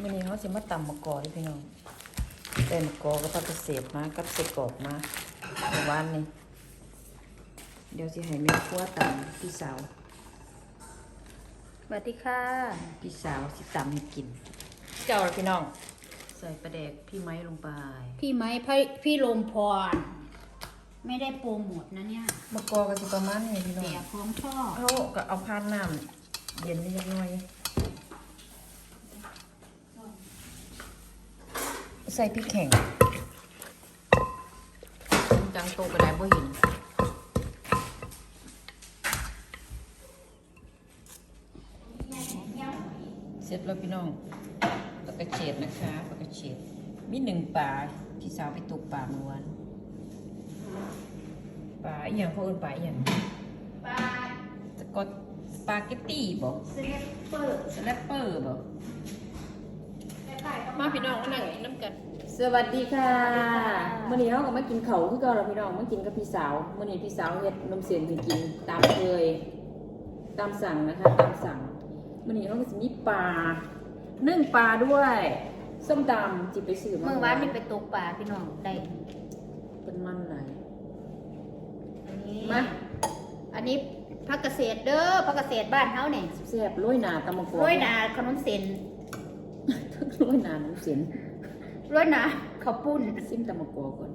มื่อนี้เขาสิมาตำมะกอเด้อพี่น้องแต่มะกอก็พักเกษตรมากับเสกรอกมาเมื่อวานนี้เดี๋ยวสิให้แม่ครัวตำพี่สาวสวัสดีค่ะ พี่สาวสิตำให้กิน เจ้าล่ะพี่น้อง ใส่ปลาแดกพี่ไม้ลงไปพี่ไม้พี่พี่ลมพร ไม่ได้โปรโมทนะเนี่ยมะกอก็สิประมาณนี้พี่น้องแต่ของชอบเขาก็เอาพานน้ำเย็นนิดหน่อย ใส่พริกแข็งจังโตกระไดบ่เห็นเสร็จแล้วพี่น้องปลากระเฉดนะคะปลากระเฉดมีหนึ่งปลาที่สาวไปตกปลาเมื่อวานปลาอหย่างเขาเอิ้นปลาอหย่างปลาสกอตสปาเกตตี้บอกสเลปเปอร์สแลปเปอร์บอก มาพี่น้องมานั่งกินน้ำกันสวัสดีค่ะสวัมื่สอดีนี้ค่ะเราก็มากินเขาวคือเก่าแล้วพี่น้องมากินกับพี่สาวมื่อนี้พี่สาวเฮ็ดนมเสียนให้กินตามเคย ตามสั่งนะคะ ตามสั่งมื่อนี้เราก็จะมีปลานึ่งปลาด้วยส้มตำจิไปซื้อมาเมื่อวานนี่ไปตกปลาพี่น้องได้เป็นมันไหลายอันนี้มาอันนี้พักเกษตรเด้อพักเกษตรบ้านเฮาเนี่ยแซ่บโรยหนาตำมะกอกร้อยหนาขนมเส้น โรยหนาน้ำเสียนร้อยหนาข้าวปุ้นซิมตำมะกอกก่อน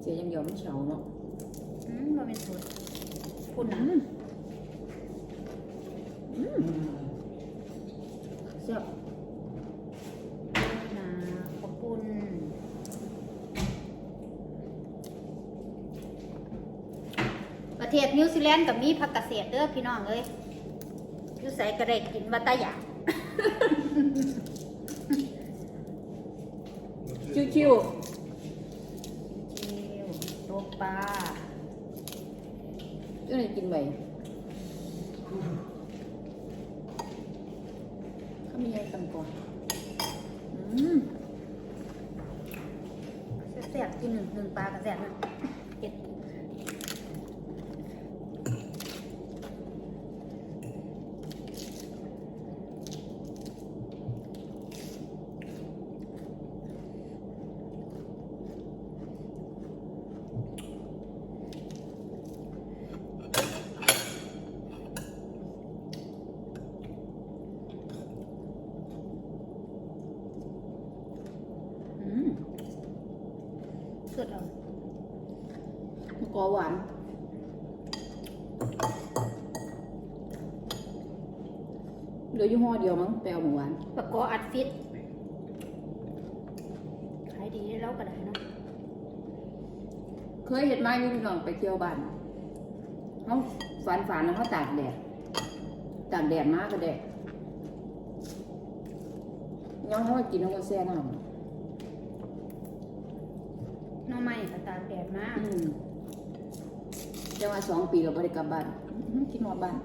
เสียยังเดียวมันเฉาเนาะอืมมันเป็นสูตรปุ้นอืนะมอืมแซ่บร้อยหนาข้าวปุ้นประเทศนิวซีแลนด์กับมีพักเกษตรเด้อพี่น้องเอ้ยอยู่ใส่กระเดกกินวัตตะหยา ชิวจิวตกปลาๆก็เลยกินไปเขามีอะไรตำก่อนอืมแซ่บๆกินหนึ่งหนึ่งปลากระแซ่บนะเจ็ด อืม สุดเอา มะกอหวาน เหลือยี่ห้อเดียวมั้งไปเอาหมูหวานปลากออัดฟิตขายดีแล้วก็ได้เนาะเคยเห็นไหมอยุ่พี่น้องไปเที่ยวบ้านเขาฝันฝันแล้วเขาตากแดดตากแดดมากก็แดดย้อนเขาก็กินเขาก็แซ่น้ำหน้องใหม่กระตากแดดมากอืมจะว่าสองปีเราบ่ได้กลับบ้านอื้อหือคิดนอนบ้าน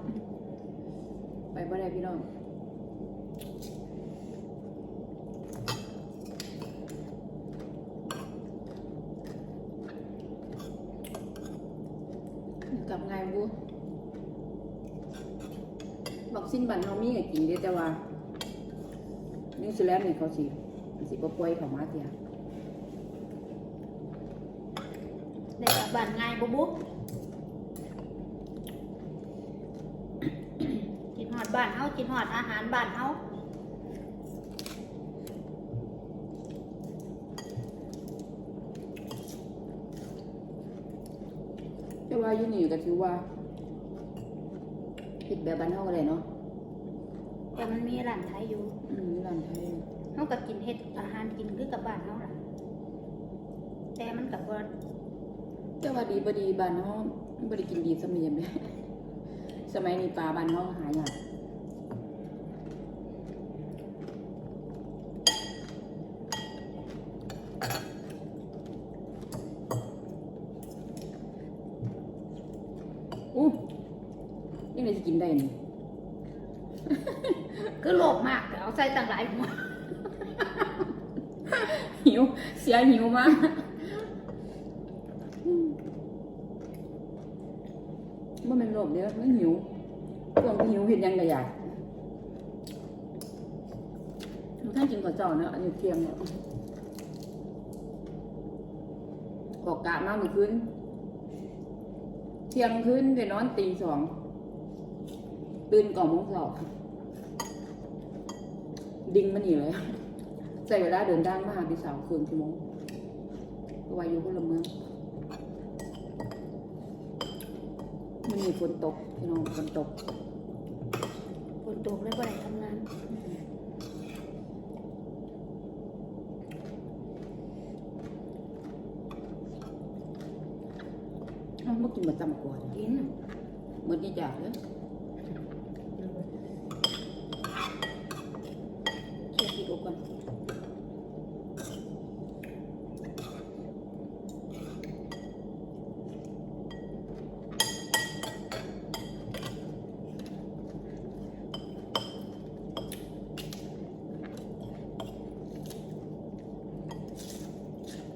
ไปบ่ได้พี่น้อง กับไงายบูวัคซีนบันเฮามีให้กินเด้อแต่ว่านิวซีแลนด์นี่เขาสิสิบ่ปล่อยเขามาเที่ยได้กลับ บ้านง่ายบุบุกินหอดบ้านเฮากินหอดอาหารบ้านเฮาแต่ว่าอยู่นี่ก็ถือว่าเฮ็ดแบบบ้านเฮาก็ได้เนาะแต่มันมีร้านไทยอยู่อืมร้านไทยเฮาก็กินเฮ็ดอาหารกินคือกับบ้านเฮาล่ะแต่มันกับว่าแต่ว่าดีบ่ดีบ้านเฮาบ่ได้กินดีสมัยนี้สมัยนี้ปลาบ้านเฮาหายากอู้ยัง ไงจะกินได้นี่ คือโลภมากแต่เอาใส่ตั้งหลายหัวหิว เสียหิวมากบ่แม่นโลภเด้อมันหิวช่วงที่หิวเฮ็ดหยังก็อยากท่านกินข้าวเจ้าเนาะอันนี้เทียมเนี่ยออกกะมาเมื่อคืนเที่ยงคืนไปนอนตีสอง ตื่นก่อนโมงสองดิ่งมันนี่เลยใส่เวลาเดินทางมาหาพี่สาวคืนชั่วโมงก็วาอยุพลเมืองมันมีฝนตกพี่น้องฝนตกฝนตกแล้วบ่ได้ทำงานอ้าวเมื่อกินมาจำกว่ากินเหมือนที่อยากเลยเช็ดอีกก่อน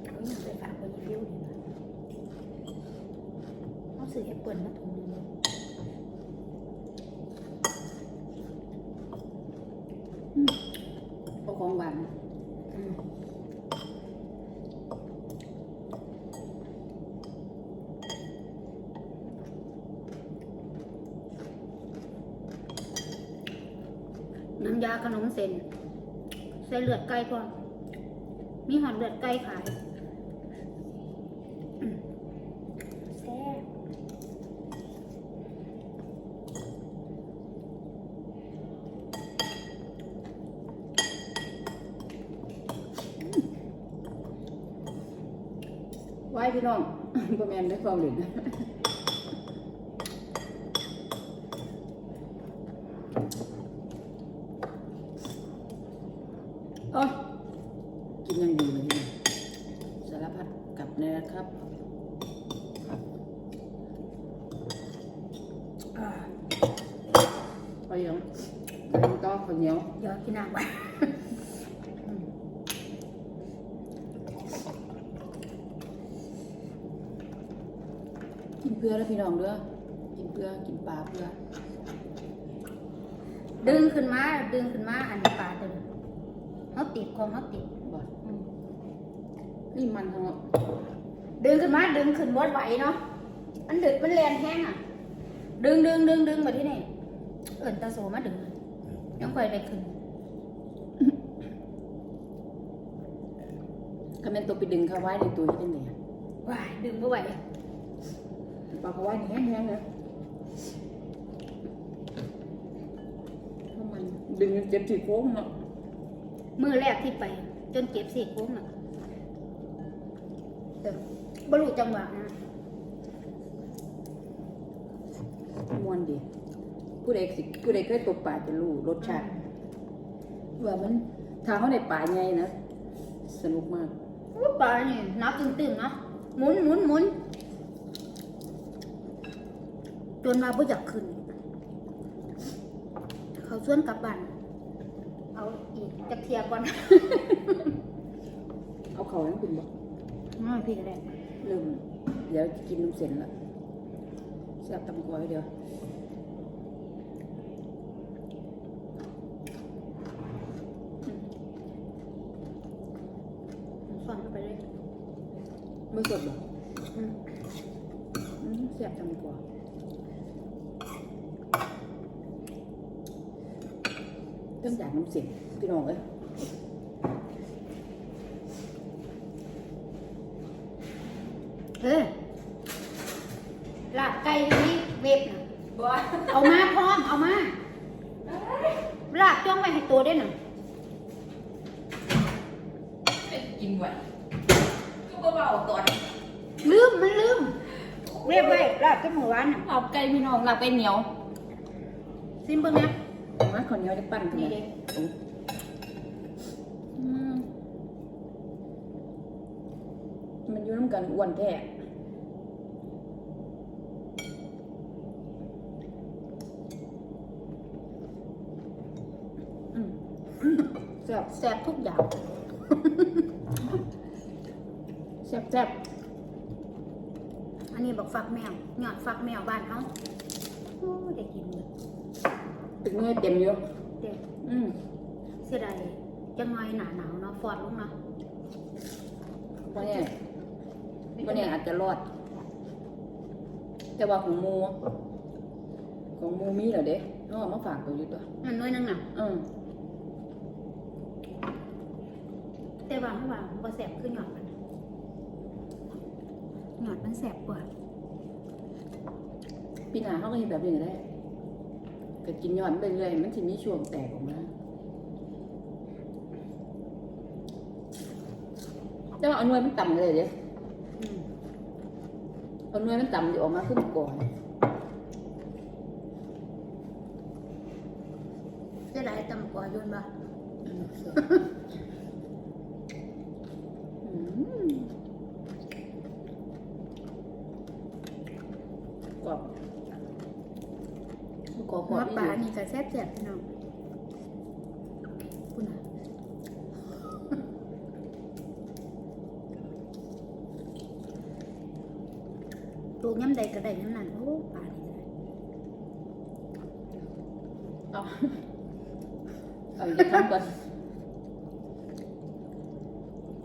เอาไปฝากคนรีวิวดีกว่าเอาซื้อแอป เอาของหวานน้ำยาขนมเส้นใส่เลือดไก่ก่อน มีหอดเลือดไก่ขายอืมแซ่บ ไว้พี่น้อง ประแม นได้ความหลินโอ้ยกินอยังดีเลยพี่สารพัดกลับเลยนะครับอ่าไปยังกระต่อข้าวเหนียว เดี๋ยวกินน้ำไป อืม กินเพื่อแล้วพี่น้องเด้อกินเพื่อกินปลาเพื่อดึงขึ้นมาดึงขึ้นมาอันปลาตัวนี้เขาติดของเขาติดบ่อืมนี่มันทั้งหมดดึงขึ้นมาดึงขึ้นบดไหวเนาะมันดึกมันแรงแห้งอะ ดึงดึงดึงดึงมาที่นี่เอิญตาโซมาดึงยังค่อยได้ขึ้นคำเป็นตัวไปดึงเขาไว้ในตัวที่นี่ว้ายดึงไม่ไหว ปลาเขาไว้นี่แห้งๆเลยเพราะมันดึงจนเจ็บที่โค้งเนาะมือแรกที่ไป จนเก็บสี่โค้งน่ะเออบรรลุจังหวะนะมวนดี ผู้ใดสิผู้ใดเคยตกป่าจะรู้รสชาติว่ามันทางเขาในป่าไงนะ สนุกมาก อุ๊ยปลานี่นับตึงๆเนาะหมุนหมุนหมุน จนมาบ่อยากขึ้น เขาชวนกลับบ้านเอาอีกจะเคลียร์ก่อน เอาเขาให้คุณบอกน้อยพี่ก็ได้เริ่มเดี๋ยวกินน้ำเส้นละแซ่บตำกล้วยเดียวสอนเข้าไปเลยไม่สดหรอกอืมอืมแซ่บตำกล้วย ต้องอยากน้ำเส้นพี่น้องเอ้ยเฮ้ยลาบไก่อยู่นี่เว็บน่ะเอามาพร้อม เอามาลาบจ้องไว้ให้ตัวได้หน่อยกินไว้ก็เบาๆก่อนลืมมันลืมเว็บไว้ลาบจะหมูหวานน่ะเอาไก่พี่น้องลาบไก่เหนียวซิมเบิ้งนะมา ข้าวเหนียวจะปั้นขึ้นนี่มาเด็โอ้อืมมันอยู่น้ำกันอ้วนแท้อืมแซ่บแซ่บทุกอย่างแซ่บแซ่บอันนี้บอกฟักแมวหยอดฟักแมวบ้านเขาโอ้ได้กินเลย ตึกเนื้อเต็มอยู่เด็กอืมเสียดายใจจังหน่อยหนาหนาวเนาะฟอดลงเนาะวันนี้วันนี้อาจจะรอด แต่ว่าของหมูของหมูมีเหรอเด้น้องเอามาฝากตัวอยู่ตัวนั่นน้อยนึงน่ะอืมแต่ว่าเมื่อวานบ่แสบคือหยอดมันหยอดมันแสบกว่าปีหน้าเขาก็เห็นแบบนี้ก็ได้ ก็กินย้อนไปเรื่อยมันจะมีช่วงแตกออกมาแต่ว่าเอาหน่วยมันต่ำเลยเด้อืมเอาหน่วยมันต่ำจะออกมาขึ้นก่อนจะได้ตำกว่าโยนบ่ อืมกรอบกรอบก หั ร วอบปลานี่ก็แซ่บๆพี่น้องคุณน่ะปลูกย้ำใดก็ได้ย้ำนั้นโอ้ปลานี่ก็ได้เอาเอาอีกครั้งก่อน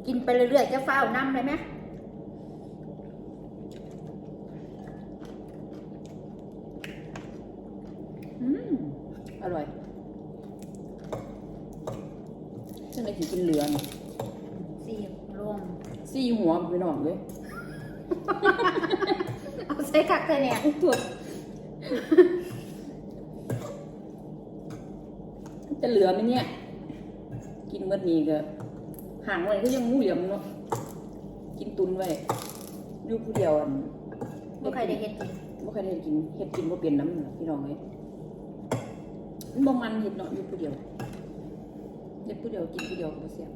กินไปเรื่อยๆจะฟ้าวน้ำเลยไหม อืมอร่อย ฉันเลยกินเหลืองสี่รวมซี่หัวไปหน่องเลยเอาใส่กักใส่เนี่ยถั่วจะเหลือไหมเนี่ย กินเมื่อนี้ก็ห่างไว้ก็ยังงูเหลี่ยมเนาะกินตุนไว้อยู่ผู้เดียวอันบ่ใครได้เฮ็ดกินบ่เคยได้กินเห็ดกินบ่เป็นน้ำน่ะพี่น้องเลยมันบ่มันเห็ดเนาะอยู่ผู้เดียว เห็ดผู้เดียวกินผู้เดียวก็บ่เสียบ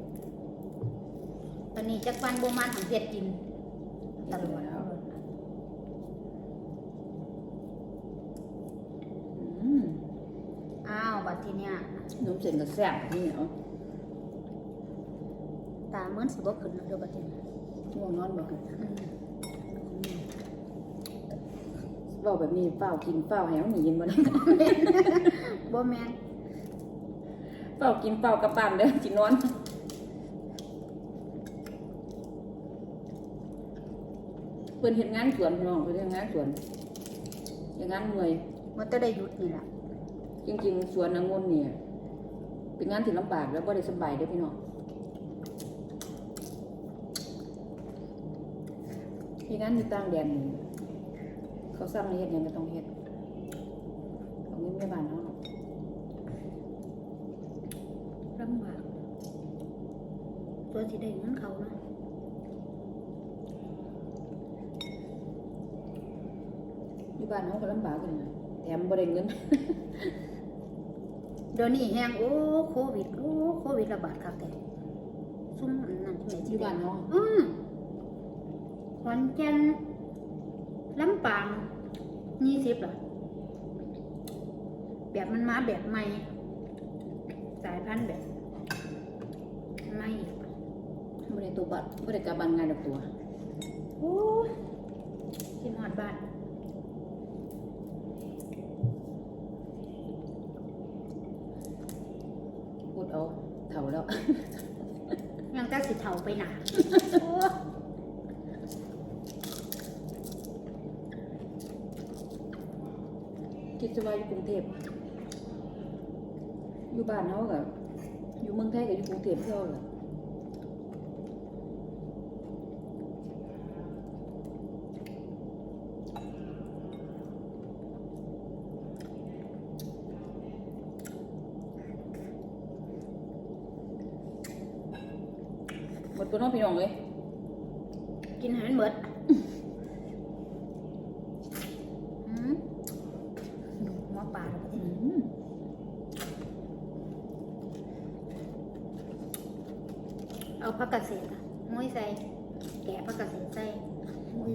ตอนนี้จักวันบ่มันของเฮ็ดกินตลอดอืมอ้าวบัดทีเนี้ยนมเส้นก็แซ่บนี่เนาะตาเหมือนสิบ่ขึ้นแล้วเด้อบัดทีเนี้ยง่วงนอนบ่คืออืมเว้าแบบนี้เฝ้าวกินเฝ้าวแหวหนีกินบ่ได้ บ่แม่น เฝ้าวกินเฝ้าวกลับบ้านเด้อสินอนเพิ่นเฮ็ดงานสวนพี่น้องเพิ่นเฮ็ดงานสวนเฮ็ดงานเมื่อยมันจะได้หยุดนี่ล่ะจริง ๆ สวนองุ่นเนี่ย เป็นงานที่ลำบากแล้วบ่ได้สบายเด้อพี่น้องเฮ็ดงานอยู่ต่างแดนนี่เขาสั่งให้เฮ็ดหยังก็ต้องเฮ็ดเอาเงินแม่บ้านเฮาเนาะ ลำบาก ตัวสิได้เงินเขาเนาะอยู่บ้านเฮาก็ลำบากกันนะแถมบ่ได้เงิน เดี๋ยวนี้แฮงโอ้โควิดโอ้โควิดระบาดคักแต่ซุ่มอันนั่นที่ไหนอที่ยู่บ้านเฮาอืมขอนแก่นลำปางยี่สิบเหรอแบบมันมาแบบใหม่ สายพันธุ์แบบใหม่อีก บ่ได้ตัวบัตรบ่ได้กลับบ้านง่ายดอกตัวโอ้ยที่หอดบ้านพูดเอาเฒ่าแล้วยังจะสิเถาไปหนาโอ้ยคิดซะว่าอยู่กรุงเทพอยู่บ้านเฮาก็อยู่เมืองไทยก็อยู่กรุงเทพเท่าแหละ หมดตัว น้องพี่น้องเลยกินให้มันเบิดอืมหมอปลาแล้วก็อืที่มเอาผักกาดเศษอะมุ้ยใส่ แกะผักกาดเศษใส่มุ้ย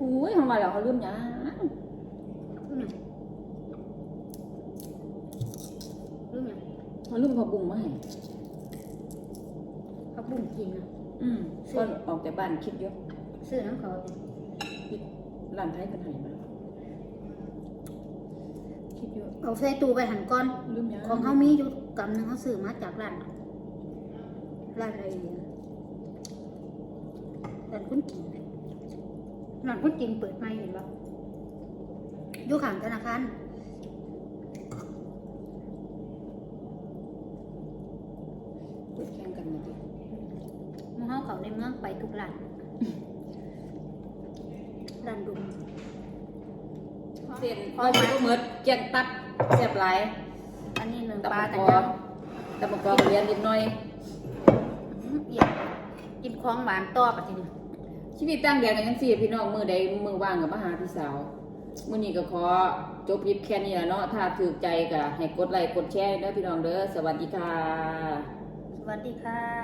อุ้ยทำไมแล้ว เขาลืมหยังรู้ยังรู้ยังเขาลืมเขาบุ้งมาให้ผักบุ้งกินอะอืมก็ออกจากบ้านคิดอยู่ซื้อน้ำเขาดิปิดร้านไทยเป็นไหมาคิดอยู่เอาใส่ตู้ไปหันก้อนลืมยังของเขามีอยู่กำหนึ่งเขาซื้อมาจากร้านร้านอะไรเนี่ยร้านคุณกิน ร้านคุณกินเปิดไม่เห็นปะอยู่ข้างธนาคารเปิดแข่งกันมาดิหมู่เฮาเขาในเมืองไปทุกร้านร้านดุมเส้นพอมาเมิดเกียงตัดแซ่บหลายอันนี้หนึ่งตับปลามังแต่กยรตับมังกรเรียนนิดหน่อยำเอียดกินของหวานต่อปะทีนี้ ชีวิตตั้งแดียนกันยังสี่พี่น้องมือใดมือว่างกับมาหาพี่สาวมือนี้ก็ขอจบคลิปแค่นี้แหละเนาะถ้าถูกใจก็ให้กดไลค์กดแชร์เด้อพี่น้องเด้อสวัสดีค่ะ สวัสดีค่ะ